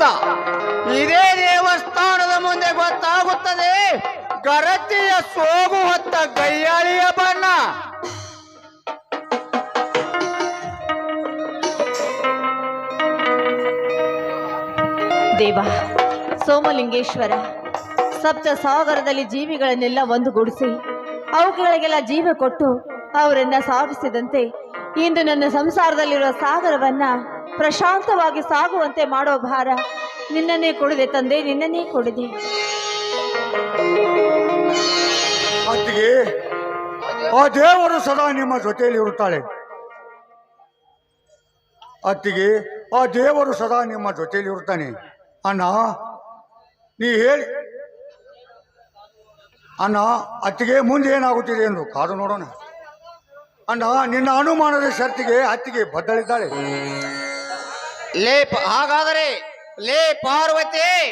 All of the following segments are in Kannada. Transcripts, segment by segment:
ಅಂತ ಇದೇ ದೇವಸ್ಥಾನದ ಮುಂದೆ ಗೊತ್ತಾಗುತ್ತದೆ. ಗರತಿಯ ಸೋಗು ಹೊತ್ತ ಗೈಯಾಳಿಯ ಬಣ್ಣ. ದೇವ, ಸೋಮಲಿಂಗೇಶ್ವರ ಸಪ್ತ ಸಾಗರದಲ್ಲಿ ಜೀವಿಗಳನ್ನೆಲ್ಲ ಒಂದುಗೂಡಿಸಿ, ಅವುಗಳಿಗೆಲ್ಲ ಜೀವ ಕೊಟ್ಟು ಅವರನ್ನ ಸಾಗಿಸಿದಂತೆ ಇಂದು ನನ್ನ ಸಂಸಾರದಲ್ಲಿರುವ ಸಾಗರವನ್ನ ಪ್ರಶಾಂತವಾಗಿ ಸಾಗುವಂತೆ ಮಾಡೋ ಭಾರ ನಿನ್ನನ್ನೇ ಕೊಡಿದೆ ತಂದೆ, ನಿನ್ನನ್ನೇ ಕೊಡಿದೆ ಅತ್ತಿಗೆ ಆ ದೇವರು ಸದಾ ನಿಮ್ಮ ಜೊತೆಯಲ್ಲಿ ಇರುತ್ತಾಳೆ. ಅತ್ತಿಗೆ ಆ ದೇವರು ಸದಾ ನಿಮ್ಮ ಜೊತೆಯಲ್ಲಿ ಇರುತ್ತಾನೆ. ಅಣ್ಣ, ನೀ ಹೇಳಿ. ಅಣ್ಣ ಅತ್ತಿಗೆ ಮುಂದೆ ಏನಾಗುತ್ತಿದೆ ಎಂದು ಕಾದು ನೋಡೋಣ. ಅಣ್ಣ, ನಿನ್ನ ಅನುಮಾನದ ಶರ್ತಿಗೆ ಅತ್ತಿಗೆ ಬದ್ದಳಿದ್ದಾಳೆ ಲೇ ಹಾಗಾದರೆ, ಲೇ ಪಾರ್ವತಿ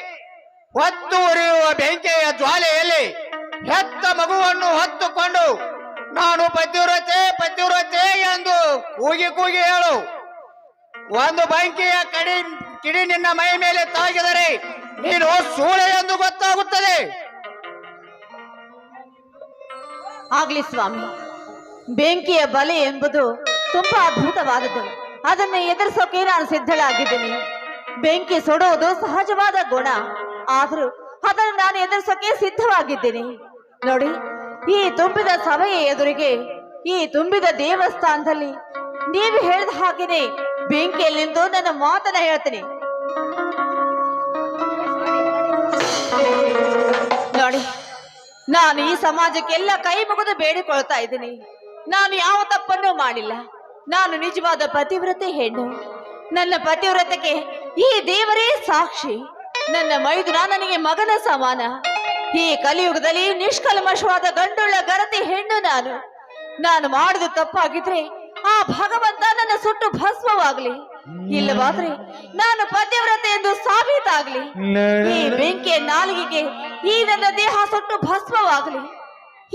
ಹೊತ್ತು ಉರಿಯುವ ಬೆಂಕಿಯ ಜ್ವಾಲೆಯಲ್ಲಿ ಹೆತ್ತ ಮಗುವನ್ನು ಹೊತ್ತುಕೊಂಡು, ನಾನು ಪತಿವ್ರತೆ ಪತಿವ್ರತೆ ಎಂದು ಕೂಗಿ ಕೂಗಿ ಹೇಳು. ಒಂದು ಬೆಂಕಿಯ ಕಡಿ, ಕಿಡಿ ನಿನ್ನ ಮೈ ಮೇಲೆ ತಾಗಿದರೆ ನೀನು ಸೂಳೆ ಎಂದು ಗೊತ್ತಾಗುತ್ತದೆ. ಆಗ್ಲಿ ಸ್ವಾಮಿ, ಬೆಂಕಿಯ ಬಲೆ ಎಂಬುದು ತುಂಬಾ ಅದ್ಭುತವಾದದ್ದು. ಅದನ್ನು ಎದುರಿಸೋಕೆ ನಾನು ಸಿದ್ಧಳಾಗಿದ್ದೀನಿ. ಬೆಂಕಿ ಸುಡೋದು ಸಹಜವಾದ ಗುಣ. ಆದರೂ ಅದನ್ನು ನಾನು ಎದುರಿಸೋಕೆ ಸಿದ್ಧವಾಗಿದ್ದೀನಿ. ನೋಡಿ, ಈ ತುಂಬಿದ ಸಭೆಯ ಎದುರಿಗೆ, ಈ ತುಂಬಿದ ದೇವಸ್ಥಾನದಲ್ಲಿ ನೀವು ಹೇಳಿದ ಹಾಗೇನೆ ಬೆಂಕಿಯಲ್ಲಿ ನಿಂತು ನನ್ನ ಮಾತನ್ನ ಹೇಳ್ತೀನಿ. ನೋಡಿ, ನಾನು ಈ ಸಮಾಜಕ್ಕೆಲ್ಲ ಕೈ ಮುಗಿದು ಬೇಡಿಕೊಳ್ತಾ ಇದ್ದೀನಿ. ನಾನು ಯಾವ ತಪ್ಪನ್ನು ಮಾಡಿಲ್ಲ. ನಾನು ನಿಜವಾದ ಪತಿವ್ರತೆ ಹೆಣ್ಣು. ನನ್ನ ಪತಿವ್ರತೆಗೆ ಈ ದೇವರೇ ಸಾಕ್ಷಿ. ನನ್ನ ಮೈದುನ ನನಗೆ ಮಗನ ಸಮಾನ. ಈ ಕಲಿಯುಗದಲ್ಲಿ ನಿಷ್ಕಲ್ಮಶವಾದ ಗಂಡುಳ್ಳ ಗರತಿ ಹೆಣ್ಣು ನಾನು. ನಾನು ಮಾಡಿದ ತಪ್ಪಾಗಿದ್ರೆ ಆ ಭಗವಂತ ನನ್ನ ಸುಟ್ಟು ಭಸ್ಮವಾಗ್ಲಿ. ಇಲ್ಲವಾದ್ರೆ ನಾನು ಪತಿವ್ರತೆ ಎಂದು ಸಾಬೀತಾಗ್ಲಿ. ಈ ಬೆಂಕಿಯ ನಾಲಿಗೆಗೆ ಈ ನನ್ನ ದೇಹ ಸುಟ್ಟು ಭಸ್ಮವಾಗಲಿ.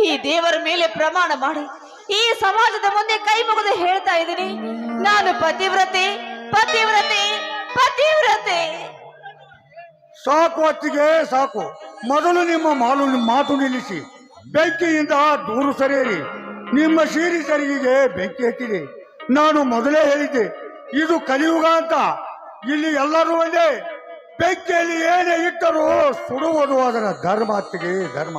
ಈ ದೇವರ ಮೇಲೆ ಪ್ರಮಾಣ ಮಾಡಿ ಈ ಸಮಾಜದ ಮುಂದೆ ಕೈ ಮುಗಿದು ಹೇಳ್ತಾ ಇದ್ದೀನಿ. ನಾನು ಪತಿವ್ರತೆ ಪತಿವ್ರತೆ ಪತಿವ್ರತೆ. ಸಾಕು ಅತ್ತಿಗೆ, ಸಾಕು. ಮೊದಲು ನಿಮ್ಮ ಮಾಲು ಮಾತು ನಿಲ್ಲಿಸಿ. ಬೆಂಕಿಯಿಂದ ದೂರು ಸರಿಯಿರಿ. ನಿಮ್ಮ ಸೀರಿ ಸರಿಗೆಗೆ ಬೆಂಕಿ ಹತ್ತಿದೆ ನಾನು ಮೊದಲೇ ಹೇಳಿದ್ದೆ, ಇದು ಕಲಿಯುಗ ಅಂತ. ಇಲ್ಲಿ ಎಲ್ಲರೂ ಒಂದೇ. ಬೆಂಕಿಯಲ್ಲಿ ಏನೇ ಇಟ್ಟರೂ ಸುಡುವುದು ಅದರ ಧರ್ಮ ಅತ್ತಿಗೆ, ಧರ್ಮ.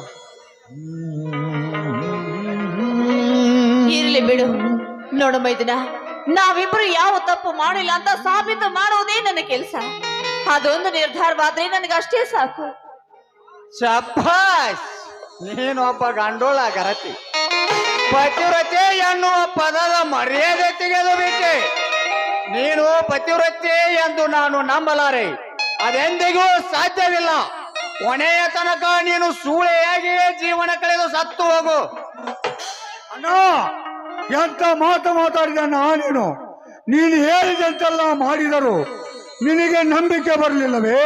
ಇರ್ಲಿ ಬಿಡು. ನೋಡು ಮೈದಿನ, ನಾವಿಬ್ರು ಯಾವ ತಪ್ಪು ಮಾಡಿಲ್ಲ ಅಂತ ಸಾಬೀತು ಮಾಡುವುದೇ ನನ್ನ ಕೆಲಸ. ಅದೊಂದು ನಿರ್ಧಾರವಾದ್ರೆ ನನಗೆ ಅಷ್ಟೇ ಸಾಕು. ಶಬ್ಬಾಸ್ ನೀನು ಒಬ್ಬ ಗಂಡೋಳ ಗರತಿ. ಪತಿವ್ರತೆ ಎನ್ನುವ ಪದದ ಮರ್ಯಾದೆ ತೆಗೆದು ಬಿಟ್ಟೆ ನೀನು ಪತಿವ್ರತೆ ಎಂದು ನಾನು ನಂಬಲಾರೆ. ಅದೆಂದಿಗೂ ಸಾಧ್ಯವಿಲ್ಲ. ಕೊನೆಯ ತನಕ ನೀನು ಸೂಳೆಯಾಗಿಯೇ ಜೀವನ ಕಳೆದು ಸತ್ತು ಹೋಗು. ಅಣ್ಣ! ಎಂತ ಮಾತು ಮಾತಾಡಿದ ನೀನು ನೀನು ಹೇಳಿದಂತೆಲ್ಲ ಮಾಡಿದರು ನಿನಗೆ ನಂಬಿಕೆ ಬರಲಿಲ್ಲವೇ?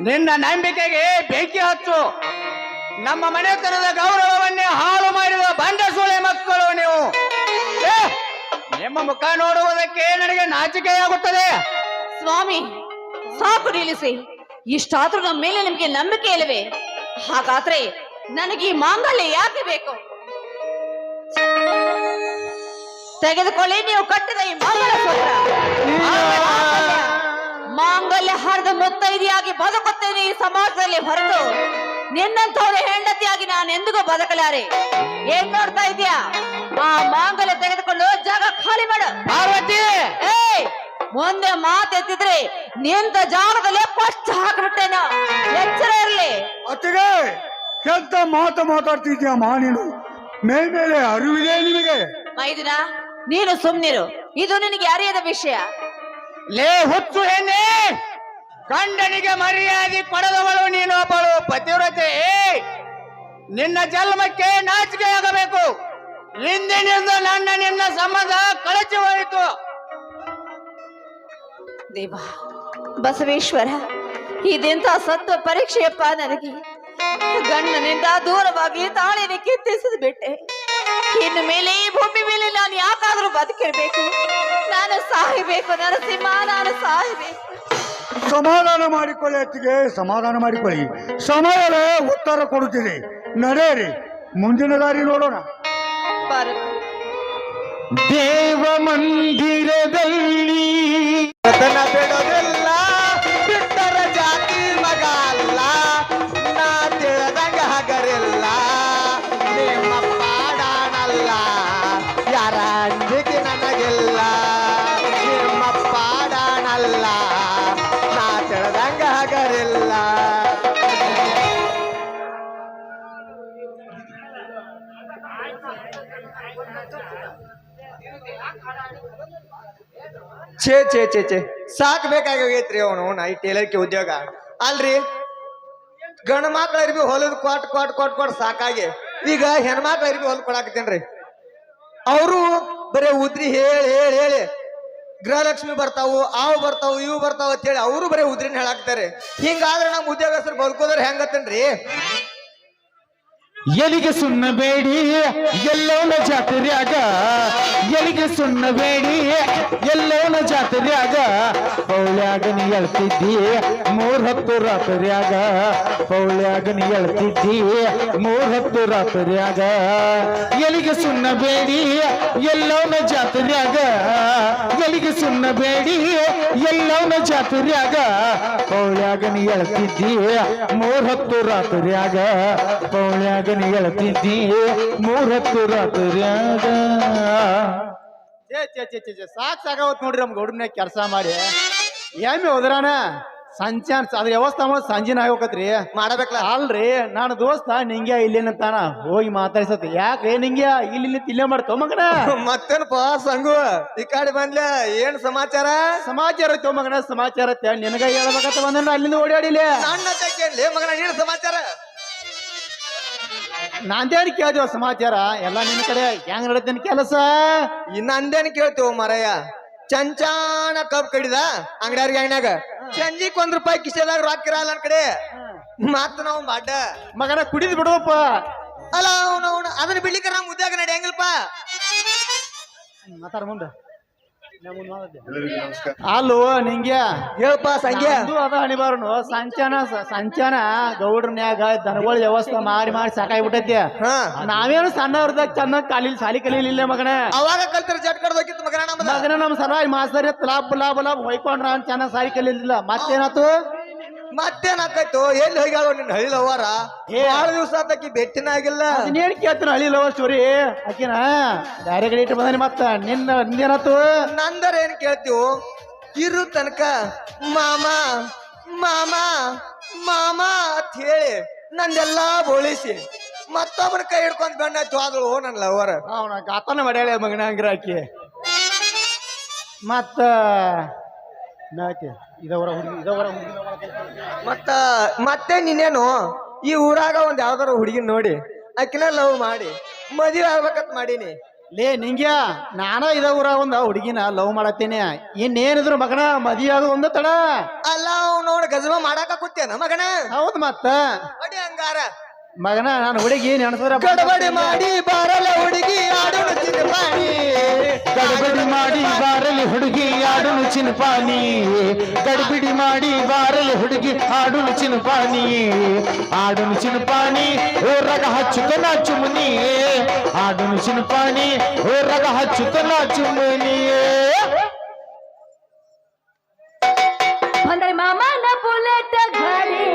ನಿನ್ನ ನಂಬಿಕೆಗೆ ಬೆಂಕಿ ಹಚ್ಚು. ನಮ್ಮ ಮನೆತನದ ಗೌರವವನ್ನೇ ಹಾಳು ಮಾಡಿದ ಬಂಡ ಸೂಳೆ ಮಕ್ಕಳು ನೀವು. ಏ, ನಿಮ್ಮ ಮುಖ ನೋಡುವುದಕ್ಕೆ ನನಗೆ ನಾಚಿಕೆಯಾಗುತ್ತದೆ. ಸ್ವಾಮಿ ಸಾಕು ನಿಲ್ಲಿಸಿ. ಇಷ್ಟಾದ್ರೂ ನಮ್ಮ ಮೇಲೆ ನಿಮಗೆ ನಂಬಿಕೆ ಇಲ್ಲವೇ? ಹಾಗಾದ್ರೆ ನನಗೆ ಈ ಮಾಂಗಲ್ಯ ಯಾಕೆ ಬೇಕು? ತೆಗೆದುಕೊಳ್ಳಿ ನೀವು ಕಟ್ಟಿದ ಈ ಮಾಂಗಲ್ಯ ಸೂತ್ರ. ಮಾಂಗಲ್ಯ. ಹರಿದ ಮುತ್ತೈದೆಯಾಗಿ ಬದುಕುತ್ತೇನೆ ಈ ಸಮಾಜದಲ್ಲಿ ಹೊರತು. ನಿನ್ನಂತವ್ರ ಹೆಂಡತಿಯಾಗಿ ನಾನು ಎಂದಿಗೂ ಬದುಕಲಾರೆ. ಏನ್ ನೋಡ್ತಾ ಇದೀಯಾ ಆ ಮಾಂಗಲ್ಯ ತೆಗೆದುಕೊಂಡು ಜಾಗ ಖಾಲಿ ಮಾಡು. ಪಾರ್ವತಿ! ಏಯ್ ಮುಂದೆ ಮಾತೆತ್ತಿದ್ರೆ ನಿಂತ ಜಾಗದಲ್ಲಿ ಪಸ್ಟ್ ಹಾಕಿಬಿಟ್ಟೇನ. ಎಚ್ಚರ ಇರಲಿ. ಅತ್ತಿಗೆ ಎಂತ ಮಾತು ಮಾತಾಡ್ತಿದ್ಯಾ ನೀನು? ಮೇಲ್ಮೇಲೆ ಅರಿವಿದೆ ನಿಮಗೆ ಮೈದುನ ನೀನು ಸುಮ್ನಿರು. ಇದು ನಿನಗೆ ಅರಿಯದ ವಿಷಯ? ಲೇ ಹುಚ್ಚು ಹೆಣ್ಣೆ! ಗಂಡನಿಗೆ ಮರ್ಯಾದೆ ಕೊಡದವಳು ನೀನು ಒಬ್ಬಳು ಪತಿವ್ರತೆ. ನಿನ್ನ ಜನ್ಮಕ್ಕೆ ನಾಚಿಕೆ ಆಗಬೇಕು. ಇಂದಿನಿಂದ ನನ್ನ ನಿನ್ನ ಸಂಬಂಧ ಕಳಚಿ ಹೋಯಿತು. ದೇವ ಬಸವೇಶ್ವರ ಇದೆಂತ ಸತ್ವ ಪರೀಕ್ಷೆಯಪ್ಪ ನನಗೆ. ಗಂಡನಿಂದ ದೂರವಾಗಿ ತಾಳಿನ ಕಿತ್ತಿಸಿದ್ಬಿಟ್ಟೆ. ಇನ್ನು ಮೇಲೆ ಈ ಭೂಮಿ ನಾನು ಯಾಕಾದ್ರೂ ಬದುಕಿರ್ಬೇಕು? ನಾನು ಸಾಯ್ಬೇಕು ನರಸಿಂಹ ನಾನು ಸಾಯ್ಬೇಕು. ಸಮಾಧಾನ ಮಾಡಿಕೊಳ್ಳಿ ಅತ್ತಿಗೆ ಸಮಾಧಾನ ಮಾಡಿಕೊಳ್ಳಿ. ಸಮಯವೇ ಉತ್ತರ ಕೊಡುತ್ತಿದೆ. ನಡೆಯಿರಿ. ಮುಂದಿನ ದಾರಿ ನೋಡೋಣ. ದೇವ ಮಂದಿರದಲ್ಲಿ ಛೇ ಛೇ ಛೇ ಛೇ. ಸಾಕ್ ಬೇಕಾಗೈತ್ರಿ ಅವನು ನಾ ಈ ಉದ್ಯೋಗ. ಅಲ್ರಿ? ಗಂಡ ಮಕ್ಳ ಅರ್ಬಿ ಹೊಲದ ಕೊಟ್ ಕೊಟ್ ಕೊಟ್ ಕೊಟ್ ಸಾಕಾಗಿ. ಈಗ ಹೆಣ್ಮಕ್ಳ ಅರ್ಬಿ ಹೊಲ್ ಕೊಡಾಕತ್ತೇನ್ರಿ. ಅವರು ಬರೇ ಉದ್ರಿ ಹೇಳಿ ಹೇಳಿ ಹೇಳಿ. ಗೃಹಲಕ್ಷ್ಮಿ ಬರ್ತಾವು ಅವು ಬರ್ತಾವು, ಇವು ಬರ್ತಾವ ಅಂತ ಹೇಳಿ ಅವರು ಬರೀ ಉದ್ರಿನ ಹೇಳಾಕ್ತಾರೆ ಹಿಂಗಾದ್ರೆ ನಮ್ಮ ಉದ್ಯೋಗಸ್ಥರು ಬದುಕೋದ್ರೆ ಹೆಂಗತ್ತನ್ರಿ? ಎಲಿಗೆ ಸುಣ್ಣ ಬೇಡಿ ಎಲ್ಲೋನ ಜಾತ್ರೆಯಾಗ ಎಲಿಗೆ ಸುಣ್ಣ ಬೇಡಿ ಎಲ್ಲೋನ ಜಾತ್ರೆಯಾಗ ಪೌಳ್ಯಾಗನಿ ಎಳ್ತಿದ್ದಿ, ಮೂರ್ ಹತ್ತು ರಾತ್ರಿಯಾಗ ಪೌಳ್ಯಾಗನಿ ಎಳ್ತಿದ್ದಿ, ಮೂರ್ ಹತ್ತು ರಾತ್ರಿಯಾಗ ಎಲಿಗೆ ಸುಣ್ಣ ಬೇಡಿ ಎಲ್ಲೋನ ಜಾತ್ರೆಯಾಗ ಎಲಿಗೆ ಸುಣ್ಣ ಬೇಡಿ ಎಲ್ಲೋನ ಜಾತ್ರೆಯಾಗ ಪೌಳ್ಯಾಗನಿ ಎಳ್ತಿದ್ದಿ, ಮೂರ್ ಹತ್ತು ರಾತ್ರಿಯಾಗ ಪೌಳ್ಯಾಗ ನೀ ಹೇಳ್ತಿದ್ದೀಯೇ ಮೂರತ್ತು ರಾತ್ರ್ಯಾಗ ಛೇ ಛೇ ಛೇ ಛೇ ಛೇ ಸಾಕ್ ಸಾಕಾವತ್ ನೋಡ್ರಿ ನಮ್ಗೆ ಗೌಡ್ರನ್ಯಾಗ ಕೆಲಸ ಮಾಡಿ. ಏಮಿ ಹೋದ್ರಾನ? ಸಂಚಾನ್ ಅದ್ರ ವ್ಯವಸ್ಥೆ ಮಾಡಿ ಸಂಜಿನ ಆಗೋಕತ್ರಿ ಮಾಡಬೇಕಲ್ಲ ಅಲ್ರಿ ನಾನು ದೋಸ್ತ ನಿಂಗೆ ಇಲ್ಲೇನಂತಾನ? ಹೋಗಿ ಮಾತಾಡ್ಸತ್ತೆ. ಯಾಕೆ ನಿಂಗೆ ಇಲ್ಲಿ ಇಲ್ಲಿ ಇಲ್ಲೇ ಮಾಡ್ತೋ ಮಗನ. ಮತ್ತೇನಪ್ಪ ಸಂಗು? ಈ ಕಡೆ ಬಂದ್ಲ ಏನ್ ಸಮಾಚಾರ? ಸಮಾಚಾರ ಐತೋ ಮಗನ ಸಮಾಚಾರ ಐತೆ. ನಿನಗ ಹೇಳ್ಬೇಕಂತ ಬಂದ ಅಲ್ಲಿಂದ ಓಡಾಡಿಲ್ಲ ನನ್ನ ಕೇಳಿ ಮಗನ ನೀನು ಸಮಾಚಾರ? ನಾಂದೇನು ಕೇಳ್ತೀವ ಸಮಾಚಾರ? ಎಲ್ಲ ನಿನ್ನ ಕಡೆ ಹೆಂಗ್ ನಡೀತೇನೆ ಕೆಲಸ? ಇನ್ನ ಅಂದೇನ್ ಕೇಳ್ತೇವ ಮರಯ್ಯ ಚಂಚಾನ ಕಬ್ ಕಡಿದ ಅಂಗಡಿಯವ್ರಿಗೆ ಎಣ್ಣಾಗ ಸಂಜಿಕ್ ಒಂದ್ ರೂಪಾಯಿ ಕಿಸೆದಾಗ ರೊಕ್ಕ ಇರಲ್ಲ ನನ್ ಕಡೆ. ಮತ್ತ ನಾವು ಬಾಡ ಮಗನ ಕುಡಿದ್ ಬಿಡುವಪ್ಪ. ಅಲ್ಲ ಅವನು ಅವನು ಅದನ್ನ ಬಿಡ್ಲಿಕ್ಕೆ ನಮ್ ಉದ್ಯೋಗ ನಡೆಯಂಗಿಲ್ಪ ಮಾತಾಡ ಮುಂದೆ. ಅಲ್ಲೋ ನಿಂಗೆ? ಹೇಳಪ್ಪ ಸಂಗೆ ಅದು ಅದ ಹಣಿಬಾರನು ಸಂಚಾನ ಸಂಚಾನ ಗೌಡ್ರನ್ಯಾಗ ದನಗಳ ವ್ಯವಸ್ಥೆ ಮಾರಿ ಮಾರಿ ಸಾಕಾಗ್ಬಿಟ್ಟೈತಿ ಹಾ. ನಾವೇನು ಸಣ್ಣವ್ರದಾಗ ಚಂದ ಕಾಲಿ ಸಾಲಿ ಕಲೀಲಿಲ್ಲ ಮಗನ. ಅವಾಗ ಕಲ್ತರ ಜಟ್ ಮಗನ ಮಗನ ನಮ್ಮ ಸಲುವಾಗಿ ಮಾಸ್ತರ್ ಲಾಭ ಲಾಭ ಲಾಭ ಹೊಯ್ಕೊಂಡ್ರ ಚೆನ್ನಾಗಿ ಸಾಲಿ ಕಲೀಲಿಲ್ಲ. ಮತ್ತೇನಾತು? ಮತ್ತೇನಾಕೈತು ಎಲ್ಲಿ ಹೋಗ್ಯಾಳ ನಿನ್ನ ಹಳ್ಳಿ ಏ. ಬಹಳ ದಿವಸ ಆತಕಿ ಭೇಟಿನ ಆಗಿಲ್ಲ. ನೀನು ಕೇಳ್ತೀನಿ ಹಳ್ಳಿ ಲವ ಸ್ಟೋರಿ. ಆಕಿನ ಬ್ಯಾರೆ ಕಡೆ ಇಟ್ಟು ಬಂದಾನೆ ಮತ್ತ. ನಿನ್ನ ನಿಂದೇನಾತು ನಂದರ ಏನ್ ಕೇಳ್ತೀವು? ಇರು ತನಕ. ಮಾಮ ಮಾಮ ಮಾಮ ಅಂತ ಹೇಳಿ ನಂದೆಲ್ಲಾ ಬೋಳಿಸಿ ಮತ್ತೊಬ್ಬನ ಕೈ ಹಿಡ್ಕೊಂಡ್ ಬೆಣ್ಣ ಆದಳು ನನ್ನ ಲವರ್ ಅವನ ಗಾತನ ಮಾಡ್ಯಾಳೆ ಮಗನ ಹಂಗ್ರಾಕಿ ಮತ್ತ ನಾಕಿ? ಇದವರ ಹುಡುಗಿ ಇದವರ ಹುಡುಗಿ ಮತ್ತ ಮತ್ತೆ ನೀನೇನು? ಈ ಊರಾಗ ಒಂದ್ ಯಾವ್ದಾರ ಹುಡುಗಿನ ನೋಡಿ ಅಕ್ಕಿನ ಲವ್ ಮಾಡಿ ಮದುವೆ ಆಗ್ಬೇಕಂತ ಮಾಡೀನಿ. ಲೇ ನಿಂಗ್ಯ ನಾನ ಇದ ಊರ ಒಂದ ಹುಡುಗಿನ ಲವ್ ಮಾಡತ್ತೇನೆ. ಇನ್ನೇನಿದ್ರು ಮಗನ ಮದಿ ಅದು ಒಂದ ತಡ. ಅಲ್ಲ ನೋಡ ನೋಡ್ ಗಜಮ ಮಾಡಾಕ ಕೂತೇನ ಮಗನ? ಹೌದ್ ಮತ್ತ. ಅಡಿ ಹಂಗಾರ. ಮಗನ ನಾನು ಹುಡುಗಿ ನೆನಸಿದ್ರ ಗಡಬಡಿ ಮಾಡಿ ಬಾರಲ್ಲ ಹುಡುಗಿ ಆಡೋಣ ಗಡಬಡಿ ಮಾಡಿ ಬಾರಲಿ ಹುಡುಗಿ, ಆಡುನು ಚಿನಪಾನಿ ಗಡಬಿಡಿ ಮಾಡಿ ಬಾರಲಿ ಹುಡುಗಿ, ಆಡುನು ಚಿನಪಾನಿ ಆಡುನು ಚಿನಪಾನಿ ರಗ ಹಚ್ಚುತ್ತ ನಾಚು ಮುನಿ ಆಡುನು ಚಿನ್ಪಾನಿ ರಗ ಹಚ್ಚುತ್ತ ನಾಚು ಮುನಿ ಬಂದರೆ ಮಾಮನ ಬುಲೆಟ್ ಗಾಡಿ.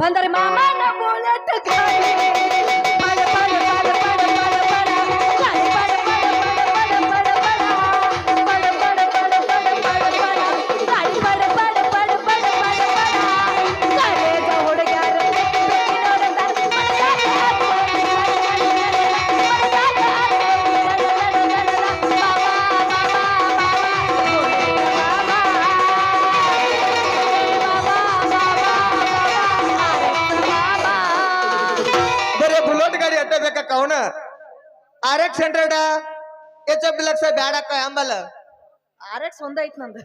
ಬಂದರೆ ಮಾಮನ ಬುಲೆಟ್ ಗಾಡಿ. ಲಕ್ಷ ಬ್ಯಾಡಕ್ಕ ಅಂಬಲ್ಲ ಆರ್ ಎಕ್ಸ್ ಒಂದ ಐತ್ ನಂದು.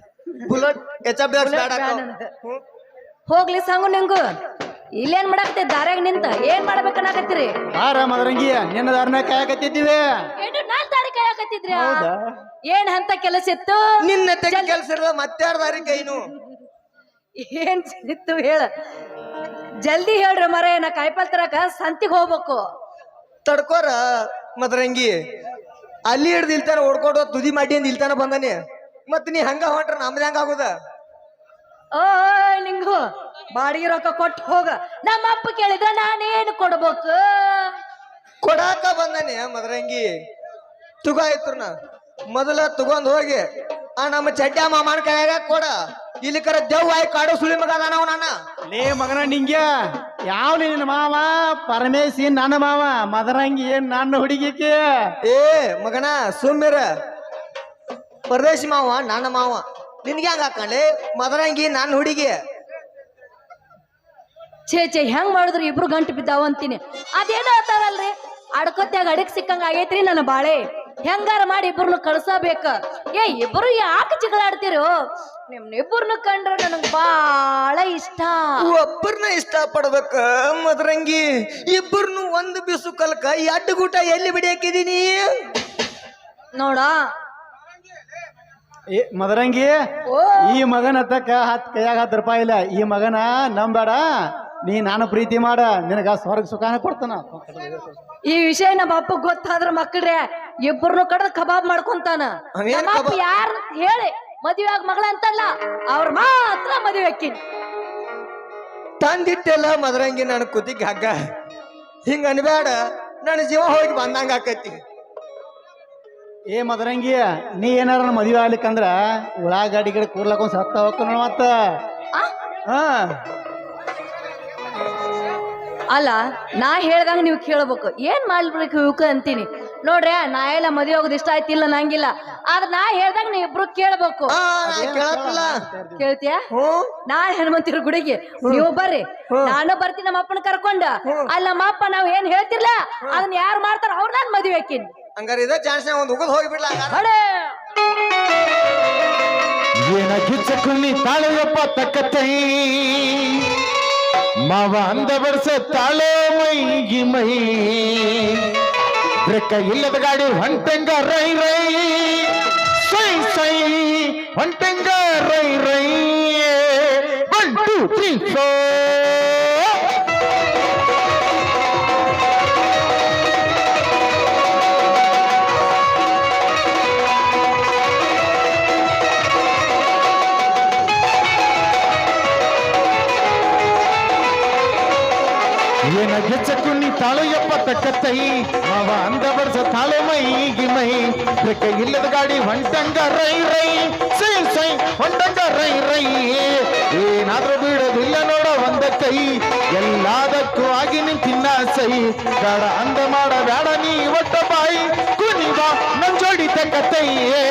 ಬುಲೆಟ್ ಎಚ್ ಎಫ್ ಬ್ಯಾಡ. ಹೋಗ್ಲಿ ಸಂಗು ನಿಂಗು. ಇಲ್ಲೇನ್ ಮಾಡಾಕತ್ತಿ ದಾರ್ಯಾಗ ನಿಂತ? ಏನ್ ಮಾಡ್ಬೇಕನ್ನಾಕತ್ತೀರಿ? ಬಾರ ಮದರಂಗಿ ನಿನ್ನ ದಾರನ ಕಾಯಕತ್ತಿದ್ದೀವಿ. ಏನು ನಾನ್ ದಾರಿ ಕಾಯಕತ್ತಿದ್ರಿ ಹೌದಾ? ಏನ್ ಅಂತ ಕೆಲಸ ಇತ್ತು? ನಿನ್ನ ತೆಗೆ ಕೆಲಸ ಇರಲ್ಲ ಮತ್ತಾರ ದಾರಿ ಕೈನು? ಏನ್ ಇತ್ತು ಹೇಳ. ಜಲ್ದಿ ಹೇಳ್ರಿ ಮರ ಏನ ಕಾಯಿಪಲ್ ತರಕ ಸಂತಿಗ್ ಹೋಗ್ಬೇಕು. ತಡ್ಕೋರ ಮದರಂಗಿ. ಅಲ್ಲಿ ಹಿಡ್ದು ಇಲ್ತಾನ ಓಡ್ಕೊಂಡು ತುದಿ ಮಾಡಿ ಅಂದ್ ಇಲ್ತಾನ ಬಂದಾನೆ. ಮತ್ ನೀ ಹಂಗ ಹೊಂಟ್ರ ನಮ್ದ ಹೆಂಗ ಆಗುದ? ಓ ನಿಂಗು ಬಾಡಿಗೆ ರೊಕ್ಕ ಕೊಟ್ಟು ಹೋಗ. ನಮ್ಮ ಅಪ್ಪ ಕೇಳಿದ್ರ ನಾನೇನು ಕೊಡ್ಬೇಕು? ಕೊಡಾಕ ಬಂದನಿ ಮದರಂಗಿ. ತುಗ ಆಯ್ತು ಮೊದಲ ತಗೊಂಡ್ ಹೋಗಿ ಆ ನಮ್ಮ ಚಡ್ಡ ಮಾಮನ ಕೈಯಾಗ ಕೊಡ. ಇಲ್ಲಿ ಕರ ದೆವ್ವ ಆಯ್ ಕಾಡು ಸುಳಿ ಮಗ ಅದಾನ ಅವನ ಲೇ ಮಗನ ನಿಂಗ್ಯ. ಯಾವ ನಿನ್ನ ಮಾವ? ಪರಮೇಶಿ ನನ್ನ ಮಾವ ಮದರಂಗಿ ಏನ್ ನನ್ನ ಹುಡುಗಿಕೆ? ಏ ಮಗನ ಸುಮ್ಮಿರ ಪರದೇಶಿ ಮಾವ ನನ್ನ ಮಾವ. ನಿನ್ಗೆ ಹಂಗ ಹಾಕೊಂಡೆ? ಮದರಂಗಿ ನನ್ನ ಹುಡುಗಿ. ಛೇ ಛೇ ಹೆಂಗ್ ಮಾಡಿದ್ರು ಇಬ್ರು ಗಂಟು ಬಿದ್ದಾವ ಅಂತೀನಿ. ಅದೇನೋ ಆತಾವಲ್ರಿ ಅಡ್ಕೊತ್ಯಾಗ ಅಡಿಕ್ ಸಿಕ್ಕಂಗ ಆಗೈತ್ರಿ ನನ್ನ ಬಾಳೆ. ಹೆಂಗಾರ ಮಾಡಿ ಇಬ್ರು ಕಳ್ಸಬೇಕ? ಏ ಇಬ್ಬರು ಯಾಕೆ ಜಗಳಾಡ್ತಿರೋ? ನಿಮ್ನಿಬ್ಬರನ್ನ ಕಂಡ್ರೆ ನನಗ್ ಬಾಳ ಇಷ್ಟ. ಒಬ್ಬರನ್ನ ಇಷ್ಟ ಪಡ್ಬೇಕ ಮದರಂಗಿ. ಇಬ್ಬರನ್ನು ಒಂದು ಬಿಸು ಕಲ್ಕ ಎಡ್ಡು ಗೂಟ ಎಲ್ಲಿ ಬಿಡಿಯಾಕಿದೀನಿ? ನೋಡ. ಏ ಮದರಂಗಿ ಓ. ಈ ಮಗನ ಹತ್ತಕ್ಕ ಹತ್ ಕೈಯಾಗ ಹತ್ತು ರೂಪಾಯಿ ಇಲ್ಲ. ಈ ಮಗನ ನಂಬೇಡ ನೀ ನಾನು ಪ್ರೀತಿ ಮಾಡ. ನಿನಗ ಸ್ವರ್ಗ ಸುಖಾನ ಕೊಡ್ತಾನ. ಈ ವಿಷಯ ನಮ್ಮ ಅಪ್ಪ ಗೊತ್ತಾದ್ರ ಮಕ್ಕಳ್ರೆ ಇಬ್ಬರನ್ನು ಕಡ್ದ ಕಬಾಬ್ ಮಾಡ್ಕೊಂತಾನ. ಅವೇನ್ ಕಬಾಬ್? ಯಾರ ಹೇಳಿ ಮದುವೆ ಆಗ ಮಗಳ ಅಂತಲ್ಲ ಅವ್ರ ಮಾತ್ರ ಮದುವೆ ಆಕಿನ್ ತಂದಿಟ್ಟೆಲ್ಲ ಮದರಂಗಿ ನನ್ನ ಕುದಿಗೆ ಹಗ್ಗ. ಹಿಂಗ ಅನ್ಬೇಡ ನನ್ನ ಜೀವ ಹೋಗಿ ಬಂದಂಗ ಆಕೈತಿ. ಏ ಮದರಂಗಿ ನೀ ಏನಾರ ಮದ್ವೆ ಆಗ್ಲಿಕ್ಕಂದ್ರ ಉಳ್ಳಾಗಡ್ಡಿ ಗಿಡ ಕೂರ್ಲಕ್ಕೊಂದ್ ಸತ್ತ ಹೋಗ್ತಾನ ನೋಡ ಮತ್ತ. ಆ? ಹಾ. ಅಲ್ಲ ನಾ ಹೇಳ್ದಂಗ ನೀವು ಕೇಳ್ಬೇಕು. ಏನ್ ಮಾಡ್ಬೇಕು ಇವಕ್ಕೆ ಅಂತೀನಿ? ನೋಡ್ರಿ ನಾ ಎಲ್ಲ ಮದುವೆ ಹೋಗೋದು ಇಷ್ಟ ಆಯ್ತಿಲ್ಲ ನಂಗಿಲ್ಲ. ಆದ್ರೆ ನಾ ಹೇಳ್ದಂಗ ನೀ ಇಬ್ರು ಕೇಳ್ಬೇಕು. ಕೇಳ್ತೀಯ? ನಾ ಹನುಮಂತಿರ ಗುಡಿಗೆ. ನೀವು ಬರ್ರಿ. ನಾನು ಬರ್ತೀನಿ ನಮ್ಮ ಅಪ್ಪನ ಕರ್ಕೊಂಡ. ಅಲ್ಲ ನಮ್ಮ ಅಪ್ಪ ನಾವ್ ಏನ್ ಹೇಳ್ತಿರ್ಲ? ಅದನ್ನ ಯಾರು ಮಾಡ್ತಾರ ಅವ್ರ ನಾನ್ ಮದುವೆ ಹಾಕಿನಿ. ಹಂಗಾರೆ ಇದ ಚಾನ್ಸ್ ಒಂದು ಉಗದ್ ಹೋಗಿಬಿಡ್ಲ ಏನ ತಾಳೆಯಪ್ಪ ತಕ್ಕತೈ ಮಾವ ಅಂದ ಬರ್ಸ ತಾಳೆ ಮೈಗಿ ಮೈ ಬ್ರೇಕ ಇಲ್ಲದ ಗಾಡಿ ಹೊಂಟಂಗ ರೈ ರೈ ಸೈ ಸೈ ಹೊಂಟಂಗ ರೈ ರೈ ಒನ್ ಟೂ ಗೆಚ್ಚಕುನಿ ತಾಳೆಯಪ್ಪ ತಕ್ಕತ್ತೈ ಮಾವ ಅಂದ ಬರ್ಸ ತಾಳೆ ಮೈಗಿ ಮೈ ಬ್ರೇಕ ಇಲ್ಲದ ಗಾಡಿ ಹೊಂಟಂಗ ರೈ ರೈ ಸೈ ಸೈ ಹೊಂಟಂಗ ರೈ ರೈ ಏನಾದ್ರೂ ಬಿಡೋದಿಲ್ಲ ನೋಡ ಒಂದ ಕೈ ಎಲ್ಲದಕ್ಕೂ ಆಗಿ ನಿಂತಿನ್ನ ಸೈ ಬೇಡ ಅಂದ ಮಾಡ ಬೇಡ ನೀ ಒಟ್ಟ ಬಾಯಿ ಕುನಿಬಾ ನನ್ ಜೋಡಿ ತಕ್ಕತ್ತೈಯೇ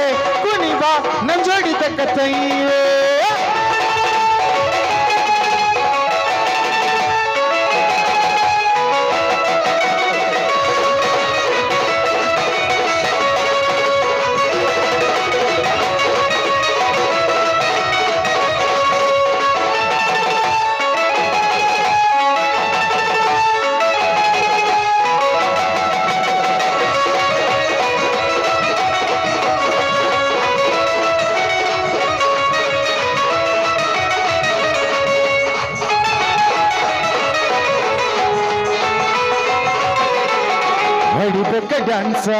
ಡ್ಯಾನ್ಸ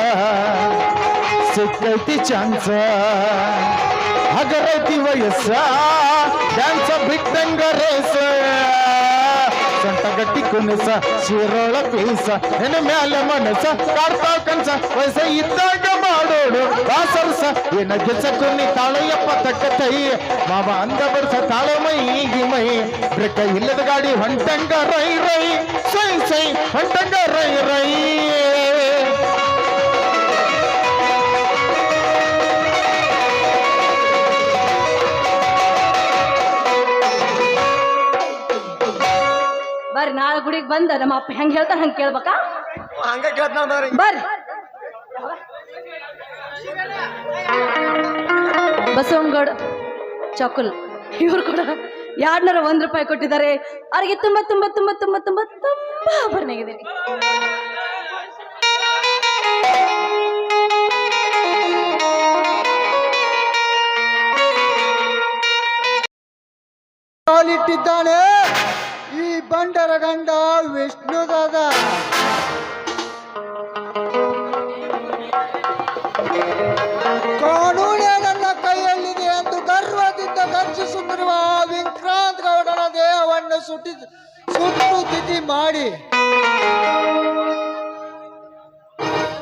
ಸಿಕ್ಕೈತಿ ಚಾನ್ಸ ಹಗರೈತಿ ವಯಸ್ಸ ಡ್ಯಾನ್ಸ ಬಿಟ್ಟಂಗ ರೇಸ ಸೊಂಟ ಗಟ್ಟಿ ಕುನಸ ಶಿರೋಳ ಪೀಸ ಹೆಣ ಮ್ಯಾಲ ಮನಸ ಕಾಡ್ತಾವ ಕನ್ಸ ವಯಸ್ಸ ಇದ್ದಾಗ ಮಾಡೋಡು ವಾಸರ್ಸ ಏನ ಗೆಸ ಕುನ್ನಿ ತಾಳಯ್ಯಪ್ಪ ತಕ್ಕತೈ ಮಾವ ಅಂದ ಬರ್ಸ ತಾಳ ಮೈ ಮೈ ಬ್ರೇಕ ಇಲ್ಲದ ಗಾಡಿ ಹೊಂಟಂಗ ರೈ ರೈ ಸೈ ಸೈ ಹೊಂಟಂಗ ರೈ ರೈ ಬರ್ರಿ ನಾಳೆ ಗುಡಿಗೆ ಬಂದ ನಮ್ಮ ಅಪ್ಪ ಹೆಂಗ್ ಹೇಳ್ತಾರ ಹಂಗ ಕೇಳ್ಬೇಕಾ? ಹಂಗ ಕೇಳ್ತಾನ ಬರ್ರಿ. ಬಸವನಗೌಡ ಚಕುಲ್ ಇವ್ರು ಕೂಡ ಎರಡ್ನೂರ ಒಂದ್ ರೂಪಾಯಿ ಕೊಟ್ಟಿದ್ದಾರೆ. ಅವ್ರಿಗೆ ತುಂಬಾ ತುಂಬಾ ತುಂಬಾ ತುಂಬಾ ತುಂಬಾ ತುಂಬಾ ಬರ್ನಾಗಿದ್ದೀನಿ ಕಾಲಿಟ್ಟಿದ್ದಾನೆ ಬಂಡರ ಗಂಡ ವಿಷ್ಣುದಾದ ಕಾನೂನೇ ನನ್ನ ಕೈಯಲ್ಲಿದೆ ಎಂದು ಗರ್ವದಿಂದ ಗರ್ಜಿಸುತ್ತಿರುವ ವಿಕ್ರಾಂತ್ ಗೌಡನ ದೇಹವನ್ನು ಸುಟ್ಟಿ ಸುತ್ತು ತಿಥಿ ಮಾಡಿ.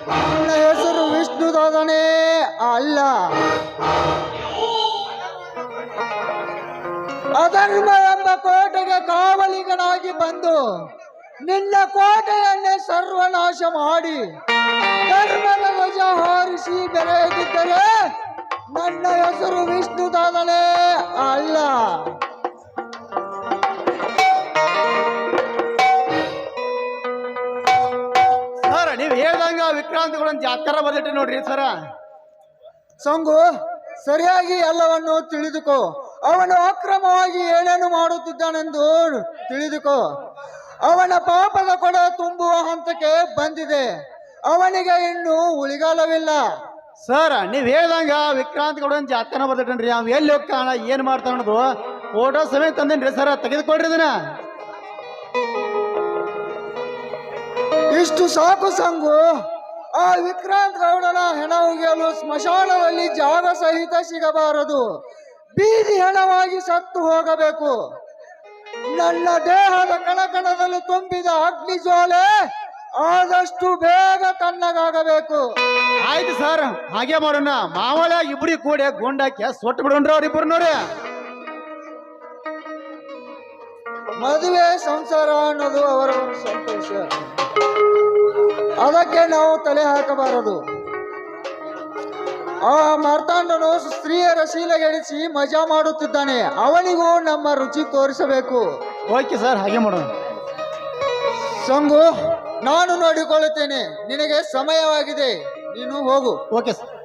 ನನ್ನ ಹೆಸರು ವಿಷ್ಣು ವಿಷ್ಣುದಾದನೇ ಅಲ್ಲ. ಅಧರ್ಮ ಕೋಟೆಗೆ ಕಾವಲಿಗನಾಗಿ ಬಂದು ನಿನ್ನ ಕೋಟೆಯನ್ನೇ ಸರ್ವನಾಶ ಮಾಡಿ ಧರ್ಮದ ಧ್ವಜ ಹಾರಿಸಿ ಬೆರೆಯದಿದ್ದರೆ ನನ್ನ ಹೆಸರು ವಿಷ್ಣುದಾದನೇ ಅಲ್ಲ. ಸರ್ ನೀವು ಹೇಳ್ದಂಗ ವಿಕ್ರಾಂತಿಗಳಂತ ಯಾತ್ಕಾರ ಬಂದಿಟ್ಟು ನೋಡ್ರಿ ಸರ. ಸಂಗು ಸರಿಯಾಗಿ ಎಲ್ಲವನ್ನು ತಿಳಿದುಕೋ. ಅವನು ಅಕ್ರಮವಾಗಿ ಏನೇನು ಮಾಡುತ್ತಿದ್ದಾನೆಂದು ತಿಳಿದುಕೋ. ಅವನ ಪಾಪದ ಕೊಡ ತುಂಬುವ ಹಂತಕ್ಕೆ ಬಂದಿದೆ. ಅವನಿಗೆ ಇನ್ನು ಉಳಿಗಾಲವಿಲ್ಲ. ಸರ್ ನೀವ್ ಹೇಳ್ದಂಗ ವಿಕ್ರಾಂತ್ ಗೌಡನ್ ಜಾತ್ರೆನ ಬರ್ದಿಟ್ಟನ್ರಿ ಅವ್ ಎಲ್ಲಿ ಹೋಗ್ತಾನ ಏನ್ ಮಾಡ್ತಾನ ಅನ್ನೋದು ಫೋಟೋ ಸಮೇತ ತಂದೇನ್ರಿ ಸರ್ ತೆಗೆದುಕೊಡ್ರಿ ಇದನ್ನ. ಇಷ್ಟು ಸಾಕು ಸಂಗು. ಆ ವಿಕ್ರಾಂತ್ ಗೌಡನ ಹೆಣ ಉಗಿಯಲು ಸ್ಮಶಾನದಲ್ಲಿ ಜಾಗ ಸಹಿತ ಸಿಗಬಾರದು. ಬೀದಿ ಹೆಣವಾಗಿ ಸತ್ತು ಹೋಗಬೇಕು. ನನ್ನ ದೇಹದ ಕಣಕಣದಲ್ಲಿ ತುಂಬಿದ ಅಗ್ನಿ ಜ್ವಾಲೆ ಆದಷ್ಟು ಬೇಗ ತಣ್ಣಗಾಗಬೇಕು. ಆಯ್ತು ಸರ್ ಹಾಗೆ ಮಾಡೋಣ. ಮಾವಳ ಇಬ್ರಿ ಕೂಡಿ ಗುಂಡಾಕಿ ಸೊಟ್ಟು ಬಿಡೋಣ್ರಿ ನೋಡಿ ಮದುವೆ ಸಂಸಾರ ಅನ್ನೋದು ಅವರ ಸಂತೋಷ. ಸ್ವಂತ ವಿಷಯ ಅದಕ್ಕೆ ನಾವು ತಲೆ ಹಾಕಬಾರದು. ಆ ಮಾರ್ತಾಂಡನು ಸ್ತ್ರೀಯರ ಶೀಲಗೆಡಿಸಿ ಮಜಾ ಮಾಡುತ್ತಿದ್ದಾನೆ. ಅವನಿಗೂ ನಮ್ಮ ರುಚಿ ತೋರಿಸಬೇಕು. ಓಕೆ ಸರ್ ಹಾಗೆ ಮಾಡೋಣ. ಸಂಗು ನಾನು ನೋಡಿಕೊಳ್ಳುತ್ತೇನೆ. ನಿನಗೆ ಸಮಯವಾಗಿದೆ. ನೀನು ಹೋಗು. Okay sir.